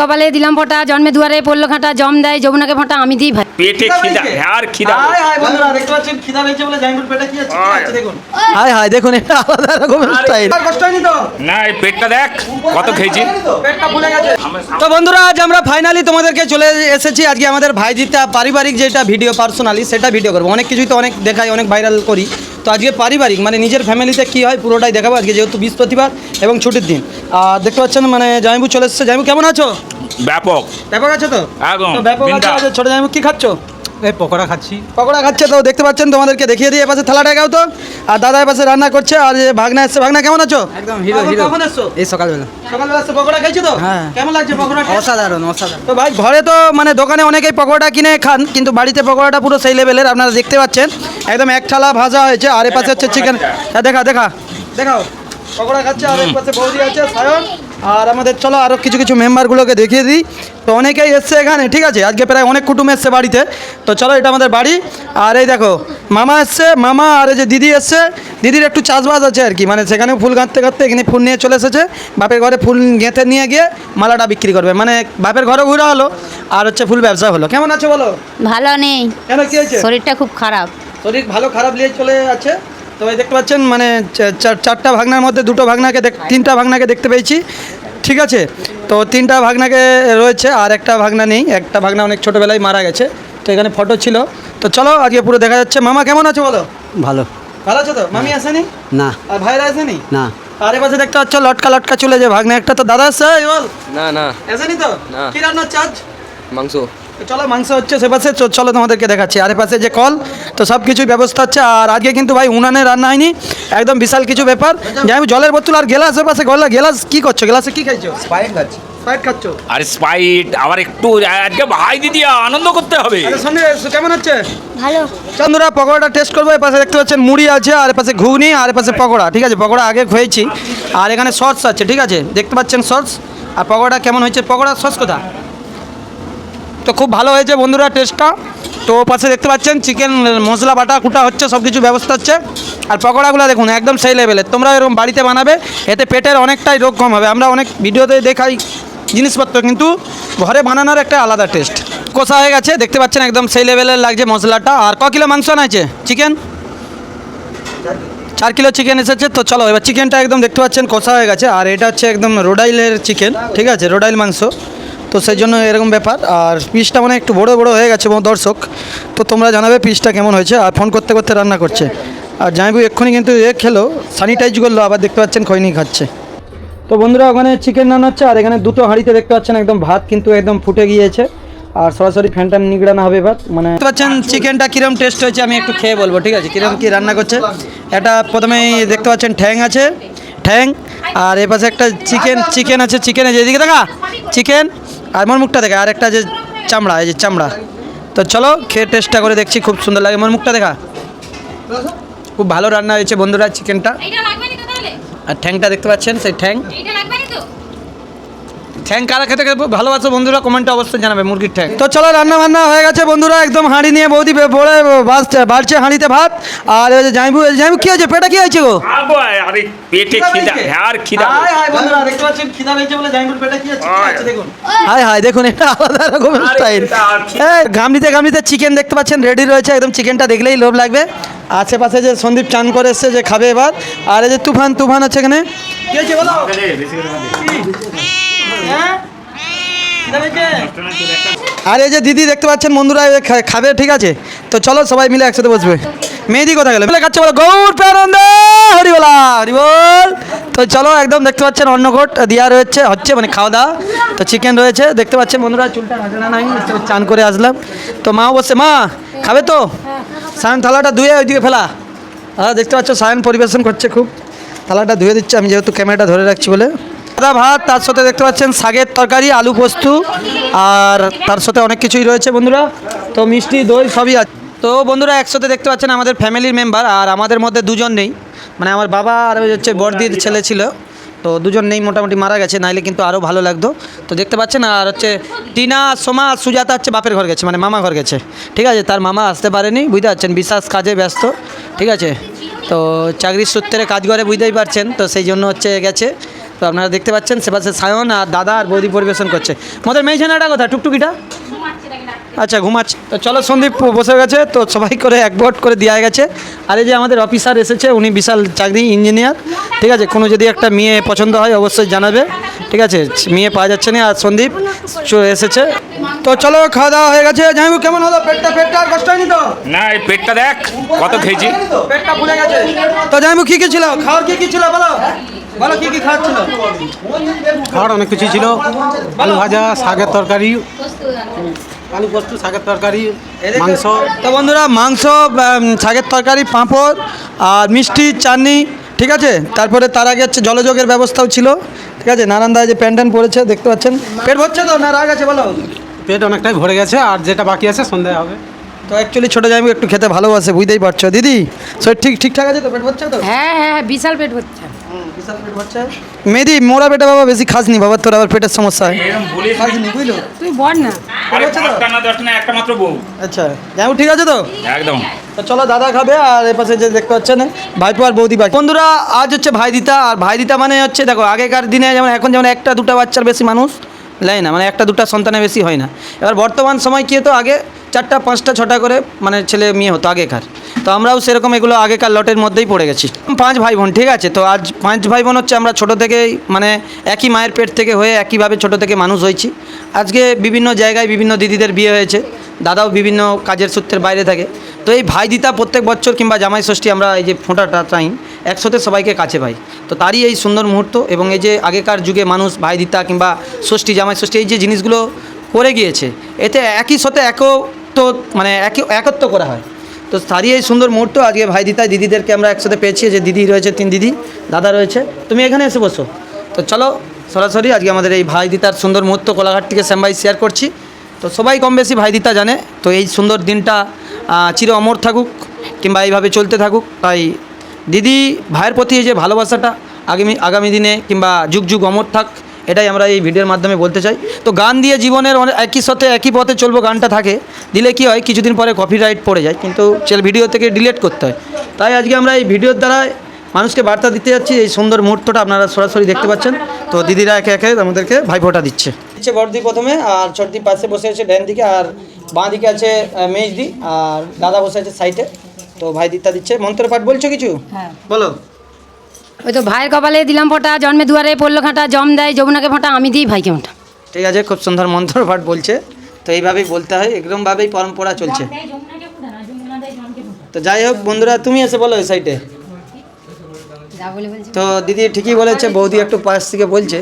কপালে দিলাম ফোঁটা জন্মে দুয়ারে পড়ল খাঁটা জম দেয় যমুনাকে ফোঁটা আমি দিই ভাই। পেটে খিদা হ্যাঁ আর খিদা হাই হাই বন্ধুরা দেখতে পাচ্ছেন খিদা পেয়েছে বলে জাইমুর পেটে কি আছে? কি হায়। আছে দেখুন। হাই হাই দেখুন এটা আলাদা রকমের স্টাইল আর কষ্ট হয়নি তো? না এই পেটটা দেখ কত খেয়েছি। পেটটা ফুলে গেছে। তো বন্ধুরা আজ আমরা ফাইনালি তোমাদেরকে চলে এসেছি। আজকে আমাদের ভাইজিটা পারিবারিক যেটা ভিডিও পার্সোনালি সেটা ভিডিও করব। অনেক কিছুই তো অনেক দেখাই অনেক ভাইরাল করি। তো আজকে পারিবারিক মানে নিজের ফ্যামিলিতে কি হয় পুরোটাই দেখাবো আজকে যেহেতু বৃহস্পতিবার এবং ছুটির দিন। আর দেখতে পাচ্ছেন মানে জাইবু চলে এসেছে। জাইবু কেমন আছো? ব্যাপক। ব্যাপক আছো তো? একদম, ব্যাপক আছে। আচ্ছা, ছোট জাইবু কি খাচ্ছো? এই পকোড়া খাচ্ছি। পকোড়া খাচ্ছে তো দেখতে পাচ্ছেন তোমাদেরকে দেখিয়ে দিয়ে এপাশে থালাটা গাও তো। আর দাদা এপাশে রান্না করছে আর যে ভাগনা এসছে। ভাগনা কেমন আছো? একদম হিরো হিরো কখন এসছো? এই সকালবেলা। সকালবেলা এসে পকোড়া খাইছো তো? হ্যাঁ। কেমন লাগছে পকোড়া অসাধারণ অসাধারণ। তো ভাই ঘরে তো মানে দোকানে অনেকেই পকোড়া কিনে খান কিন্তু বাড়িতে পকোড়াটা পুরো সেই লেভেলের আপনারা দেখতে পাচ্ছেন। একদম এক থালা ভাজা হয়েছে আর এ পাশে হচ্ছে চিকেন হ্যাঁ দেখা দেখা। দেখাও। পকোড়া খাচ্ছে আর এক পাশে বৌদি আছে সায়ন। আর আমাদের চলো আরও কিছু কিছু মেম্বারগুলোকে দেখিয়ে দিই। তো অনেকেই এসছে এখানে ঠিক আছে? আজকে প্রায় অনেক কুটুম এসছে বাড়িতে। তো চলো এটা আমাদের বাড়ি। আর এই দেখো মামা এসছে মামা আর এই যে দিদি এসছে। দিদির একটু চাষবাস আছে আর কি মানে সেখানেও ফুল গাঁথতে গাঁথতে এখানে ফুল নিয়ে চলে এসেছে। বাপের ঘরে ফুল গেঁথে নিয়ে গিয়ে মালাটা বিক্রি করবে। মানে বাপের ঘরে ঘুরা হলো আর হচ্ছে ফুল ব্যবসা হলো। কেমন আছে বলো? ভালো নেই। কেন কি হয়েছে? শরীরটা খুব খারাপ। শরীর ভালো খারাপ নিয়ে চলে আছে তো এই দেখতে পাচ্ছেন মানে চার- চারটা ভাগনার মধ্যে দুটো ভাগনাকে দেখ তিনটা ভাগনাকে দেখতে পেয়েছি। ঠিক আছে? তো তিনটা ভাগনাকে রয়েছে আর একটা ভাগনা নেই। একটা ভাগনা অনেক ছোটোবেলায় মারা গেছে। তো এখানে ফটো ছিল। তো চলো আজকে পুরো দেখা যাচ্ছে। মামা কেমন আছে বলো? ভালো। ভালো আছো তো? মামি আসেনি? না। আর ভাইরা আসেনি? না। আর পাশে দেখতে পাচ্ছ লটকা লটকা চলে যে ভাগনা একটা তো দাদা আসছে বল। না না। আসেনি তো? না। কি রান্না আজ মাংস। চলো মাংস হচ্ছে সে পাশে চলো তোমাদেরকে দেখাচ্ছি। আরে পাশে যে কল তো সব কিছুই ব্যবস্থা হচ্ছে আর আজকে কিন্তু ভাই উনানে রান্না হয়নি একদম বিশাল কিছু ব্যাপার। যে আমি জলের বোতল আর গেলাসের পাশে গলা গেলাস কি করছ? গেলাসে কি খাইছো? স্পাইক খাচ্ছি। স্প্রাইট খাচ্ছো? আর স্পাইট আবার একটু আজকে ভাই দিদি আনন্দ করতে হবে। সন্ধে কেমন হচ্ছে ভালো। চন্দ্রা পকোড়াটা টেস্ট করব এ পাশে দেখতে পাচ্ছেন মুড়ি আছে আর পাশে ঘুগনি আর এ পাশে পকোড়া। ঠিক আছে পকোড়া আগে খেয়েছি আর এখানে সস আছে ঠিক আছে দেখতে পাচ্ছেন সস আর পকোড়া কেমন হয়েছে? পকোড়া সস কোথা তো খুব ভালো হয়েছে বন্ধুরা টেস্টটা তো পাশে দেখতে পাচ্ছেন? চিকেন, মশলা, বাটা, কুটা হচ্ছে সব কিছু ব্যবস্থা হচ্ছে। আর পকোড়াগুলো দেখুন, একদম সেই লেভেলের তোমরা এরকম বাড়িতে বানাবে, এতে পেটের অনেকটাই রোগ কম হবে। আমরা অনেক ভিডিওতে দেখাই জিনিসপত্র, কিন্তু ঘরে বানানোর একটা আলাদা টেস্ট কষা হয়ে গেছে, দেখতে পাচ্ছেন, একদম সেই লেভেলের লাগছে মশলাটা। আর ক কিলো মাংস আনাইছে চিকেন? চার কিলো চিকেন এসেছে, তো চলো, এবার চিকেনটা একদম দেখতে পাচ্ছেন, কষা হয়ে গেছে। আর এটা হচ্ছে একদম রোডাইলের চিকেন, ঠিক আছে? রোডাইল মাংস। তো সেই জন্য এরকম ব্যাপার। আর পিসটা মানে একটু বড় বড় হয়ে গেছে দর্শক। তো তোমরা জানাবে পিসটা কেমন হয়েছে আর ফোন করতে করতে রান্না করছে। আর জামাইবু এক্ষুনি কিন্তু এ খেলো স্যানিটাইজ করল, আবার দেখতে পাচ্ছেন খৈনি খাচ্ছে। তো বন্ধুরা, ওখানে চিকেন রান্না হচ্ছে, আর এখানে দুটো হাঁড়িতে দেখতে পাচ্ছেন একদম ভাত কিন্তু একদম ফুটে গিয়েছে। আর সরাসরি ফ্যানটা নিগড়ানো হবে এবার মানে দেখতে পাচ্ছেন চিকেনটা কিরম টেস্ট হয়েছে, আমি একটু খেয়ে বলব, ঠিক আছে? কিরম কি রান্না করছে? এটা প্রথমেই দেখতে পাচ্ছেন ঠ্যাং আছে, ঠ্যাং, আর এ পাশে একটা চিকেন চিকেন আছে চিকেন আছে, এদিকে দেখা চিকেন আর আমার মুখটা দেখা আর একটা যে চামড়া এই যে চামড়া। তো চলো খেয়ে টেস্টটা করে দেখছি খুব সুন্দর লাগে। আমার মুখটা দেখা। খুব ভালো রান্না হয়েছে বন্ধুরা চিকেনটা আর ঠ্যাংটা দেখতে পাচ্ছেন সেই ঠ্যাং। ঠ্যাং কারা খেতে খেতে ভালোবাসো বন্ধুরা? কমেন্টে অবশ্যই জানাবে মুরগির ঠ্যাং। তো চলো রান্না বান্না হয়ে গেছে বন্ধুরা একদম হাঁড়ি নিয়ে বৌদি বে- বলে বাসছে বাড়ছে হাঁড়িতে ভাত। আর ওই যে জাইবু জাইবু কি হয়েছে? পেটে কি হয়েছে গো? আরে পেটে খিদা হ্যাঁ আর খিদা বন্ধুরা দেখতে পাচ্ছেন খিদা পেয়েছে বলে জাইবুর পেটে কি আছে হায়। দেখুন। হাই হাই দেখুন এটা আলাদা রকমের আরে স্টাইল গামলিতে গামলিতে চিকেন দেখতে পাচ্ছেন রেডি রয়েছে একদম চিকেনটা দেখলেই লোভ লাগবে। আশেপাশে যে সন্দীপ চান করে এসছে যে খাবে এবার। আর এই যে তুফান তুফান আছে এখানে। কি হয়েছে বলো? আর এই যে দিদি দেখতে পাচ্ছেন, বন্ধুরা খাবে, ঠিক আছে? তো চলো সবাই মিলে একসাথে বসবে। মেহেদি কোথায় গেল? খাচ্ছে বলো, গৌর প্যানন্দ হরিবলা, হরিবল। তো চলো একদম দেখতে পাচ্ছেন অন্নকোট দেওয়া রয়েছে, হচ্ছে মানে খাওয়া দাওয়া। তো চিকেন রয়েছে, দেখতে পাচ্ছেন বন্ধুরা, চুলটা নাই চান করে আসলাম। তো মাও বসে, মা, খাবে তো? সায়ন থালাটা ধুয়ে ওইদিকে ফেলা। হ্যাঁ দেখতে পাচ্ছ, সায়ন পরিবেশন করছে খুব। থালাটা ধুয়ে দিচ্ছে, আমি যেহেতু ক্যামেরাটা ধরে রাখছি বলে। সাদা ভাত, তার সাথে দেখতে পাচ্ছেন শাকের তরকারি, আলু পোস্তু, আর তার সাথে অনেক কিছুই রয়েছে বন্ধুরা। তো মিষ্টি, দই সবই আছে। তো বন্ধুরা, একসাথে দেখতে পাচ্ছেন আমাদের ফ্যামিলির মেম্বার আর আমাদের মধ্যে দুজন নেই। মানে আমার বাবা আর হচ্ছে বর্দির ছেলে ছিল। তো দুজন নেই, মোটামুটি মারা গেছে, নাইলে কিন্তু আরও ভালো লাগতো। তো দেখতে পাচ্ছেন, আর হচ্ছে টিনা, সোমা সুজাতা হচ্ছে বাপের ঘর গেছে মানে মামা ঘর গেছে। ঠিক আছে, তার মামা আসতে পারেনি, বুঝতে পারছেন, বিশ্বাস কাজে ব্যস্ত। ঠিক আছে, তো চাকরির সূত্রে কাজ করে, বুঝতেই পারছেন, তো সেই জন্য হচ্ছে গেছে। তো আপনারা দেখতে পাচ্ছেন সেপাশে সায়ন আর দাদা আর বৌদি পরিবেশন করছে। আমাদের মেয়েছানাটা কথা টুকটুকিটা? আচ্ছা ঘুমাচ্ছে। তো চলো সন্দীপ বসে গেছে তো সবাই করে এক ভোট করে দেওয়া গেছে। আর এই যে আমাদের অফিসার এসেছে উনি বিশাল চাকরি ইঞ্জিনিয়ার ঠিক আছে কোনো যদি একটা মেয়ে পছন্দ হয় অবশ্যই জানাবে। ঠিক আছে মেয়ে পাওয়া যাচ্ছে না আর সন্দীপ এসেছে। তো চলো খাওয়া দাওয়া হয়ে গেছে। জামাইবু কেমন হলো? পেটটা পেটটা আর কষ্ট হয়নি তো? না এই পেটটা দেখ কত খেয়েছি। পেটটা ফুলে গেছে। তো জামাইবু কি কি ছিল? খাওয়ার কি কি ছিল বলো? বলো কি কি খাওয়ার খাওয়ার অনেক কিছু ছিল। আলু ভাজা শাকের তরকারি আলু পোস্ত শাকের তরকারি মাংস। তো বন্ধুরা মাংস শাকের তরকারি পাঁপড় আর মিষ্টি চাটনি ঠিক আছে? তারপরে তার আগে হচ্ছে জলযোগের ব্যবস্থাও ছিল ঠিক আছে? নারায়ণদা যে প্যান্ট ট্যান্ট পরেছে দেখতে পাচ্ছেন? পেট ভরছে তো না রাগ আছে বলো? পেট অনেকটাই ভরে গেছে আর যেটা বাকি আছে সন্ধ্যায় হবে। তো অ্যাকচুয়ালি ছোটো জামি একটু খেতে ভালোবাসে বুঝতেই পারছ। দিদি শরীর ঠিক ঠিকঠাক আছে তো? পেট ভরছে তো? হ্যাঁ হ্যাঁ হ্যাঁ, বিশাল পেট হচ্ছে বিশাল পেট ভরছে। মেদি মোরা পেটে বাবা বেশি খাসনি বাবা তোর আবার পেটের সমস্যা হয়। বলিস খাসনি বুঝলো? তুই বল না। আরে পাঁচটা না দশটা না একটা মাত্র বউ। আচ্ছা ঠিক আছে তো? একদম। চলো দাদা খাবে আর এ পাশে যে দেখতে পাচ্ছেন ভাইপো আর বৌদি বাকি। বন্ধুরা আজ হচ্ছে ভাইদিতা আর ভাইদিতা মানে হচ্ছে দেখো আগেকার দিনে যেমন এখন যেমন একটা দুটো বাচ্চার বেশি মানুষ না মানে একটা দুটো সন্তানের বেশি হয় না। এবার বর্তমান সময় কী হতো আগে চারটা, পাঁচটা, ছটা করে মানে ছেলে মেয়ে হতো আগেকার। তো আমরাও সেরকম এগুলো আগেকার লটের মধ্যেই পড়ে গেছি। পাঁচ ভাই বোন ঠিক আছে? তো আজ পাঁচ ভাই বোন হচ্ছে আমরা ছোটো থেকেই মানে একই মায়ের পেট থেকে হয়ে একইভাবে ছোটো থেকে মানুষ হয়েছি। আজকে বিভিন্ন জায়গায় বিভিন্ন দিদিদের বিয়ে হয়েছে। দাদাও বিভিন্ন কাজের সূত্রের বাইরে থাকে। তো এই ভাই দিতা প্রত্যেক বছর কিংবা জামাই ষষ্ঠী আমরা এই যে ফোঁটাটা চাই, একসাথে সবাইকে কাছে পাই। তো তারই এই সুন্দর মুহূর্ত এবং এই যে আগেকার যুগে মানুষ ভাই দিতা কিংবা ষষ্ঠী, জামাই ষষ্ঠী এই যে জিনিসগুলো করে গিয়েছে, এতে একই সাথে একত্ব মানে একত্ব করা হয়। তো তারই এই সুন্দর মুহূর্ত, আজকে ভাই দিতা, দিদিদেরকে আমরা একসাথে পেয়েছি যে দিদি রয়েছে, তিন দিদি, দাদা রয়েছে। তুমি এখানে এসে বসো। তো চলো, সরাসরি আজকে আমাদের এই ভাই দিতার সুন্দর মুহূর্ত কোলাঘাট থেকে শ্যামবাই শেয়ার করছি। তো সবাই কম বেশি ভাই দিতা জানে, তো এই সুন্দর দিনটা চির অমর থাকুক, কিংবা এইভাবে চলতে থাকুক। তাই দিদি, ভাইয়ের প্রতি এই যে ভালোবাসাটা, আগামী আগামী দিনে কিংবা যুগ যুগ অমর থাক। এটাই আমরা এই ভিডিওর মাধ্যমে বলতে চাই। তো গান দিয়ে জীবনের অনেক একই সাথে একই পথে চলবো গানটা থাকে। দিলে কি হয় কিছুদিন পরে কপিরাইট পড়ে যায় কিন্তু সেল ভিডিও থেকে ডিলিট করতে হয়। তাই আজকে আমরা এই ভিডিওর দ্বারা মানুষকে বার্তা দিতে যাচ্ছি এই সুন্দর মুহূর্তটা আপনারা সরাসরি দেখতে পাচ্ছেন। তো দিদিরা একে একে আমাদেরকে ভাইফোঁটা দিচ্ছে। দিচ্ছে বড়দি প্রথমে আর ছোটদি পাশে বসে আছে ডান দিকে আর বাঁ দিকে আছে মেজদি আর দাদা বসে আছে সাইডে তো ভাই দিতা দিচ্ছে। মন্ত্র পাঠ বলছো কিছু? হ্যাঁ। বলো। ওই তো ভাইয়ের কপালে দিলাম ফোঁটা জন্মে দুয়ারে পড়ল ঘাঁটা জম দেয় যমুনাকে ফোঁটা আমি দিই ভাইকে ফোঁটা। ঠিক আছে খুব সুন্দর মন্ত্রপাঠ বলছে। তো এইভাবেই বলতে হয় এরকমভাবেই পরম্পরা চলছে। তো যাই হোক বন্ধুরা তুমি এসে বলো ওই সাইডে যা বলে তো দিদি ঠিকই বলেছে বৌদি একটু পাশ থেকে বলছে।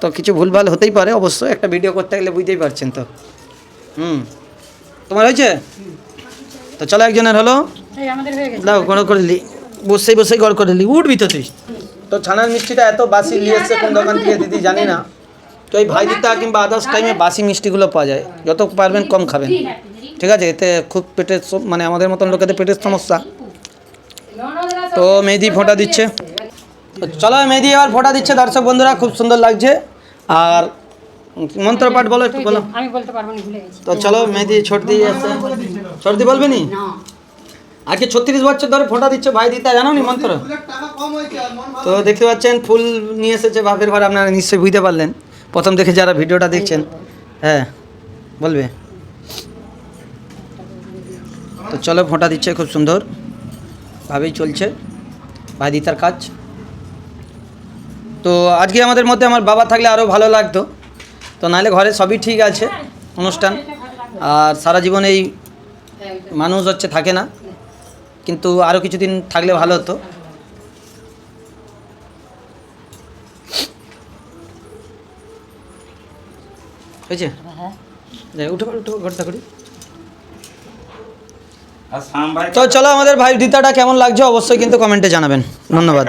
তো কিছু ভুলভাল হতেই পারে অবশ্য একটা ভিডিও করতে গেলে বুঝতেই পারছেন তো। হুম। তোমার হয়েছে? তো চলো একজনের হলো। এই আমাদের হয়ে গেছে। দাও গড় করে লি বসেই বসেই গড় করে লি উঠবি তো তুই তো ছানার মিষ্টিটা এত বাসি নিয়ে এসছে কোন দোকান থেকে দিদি জানি না। তো এই ভাই দিতা কিংবা আদার্স টাইমে বাসি মিষ্টিগুলো পাওয়া যায়। যত পারবেন কম খাবেন। ঠিক আছে এতে খুব পেটের মানে আমাদের মতন লোকেদের পেটের সমস্যা। তো মেহেদি ফোঁটা দিচ্ছে। তো চলো মেহেদি এবার ফোঁটা দিচ্ছে দর্শক বন্ধুরা খুব সুন্দর লাগছে। আর মন্ত্রপাঠ বলো একটু বলো। আমি বলতে পারব না ভুলে গেছি। তো চলো মেহেদি ছোট দিয়ে আসছে ছোট দি বলবে নি। আজকে ছত্রিশ বছর ধরে ফোঁটা দিচ্ছে ভাই দিতা জানো নি মন্ত্র? তো দেখতে পাচ্ছেন ফুল নিয়ে এসেছে বাপের ঘরে আপনারা নিশ্চয়ই বুঝতে পারলেন। প্রথম দেখে যারা ভিডিওটা দেখছেন হ্যাঁ বলবে। তো চলো ফোঁটা দিচ্ছে খুব সুন্দর। ভাবেই চলছে। ভাই দিতার কাজ। তো আজকে আমাদের মধ্যে আমার বাবা থাকলে আরও ভালো লাগতো। তো নাহলে ঘরে সবই ঠিক আছে অনুষ্ঠান। আর সারা জীবন এই মানুষ হচ্ছে থাকে না। কিন্তু আরও কিছুদিন থাকলে ভালো হতো। হয়েছে? যাই, উঠে উঠে ঘরটা করি আর সাম ভাই তো চলো আমাদের ভাই দিতাটা কেমন লাগছে অবশ্যই কিন্তু কমেন্টে জানাবেন। ধন্যবাদ।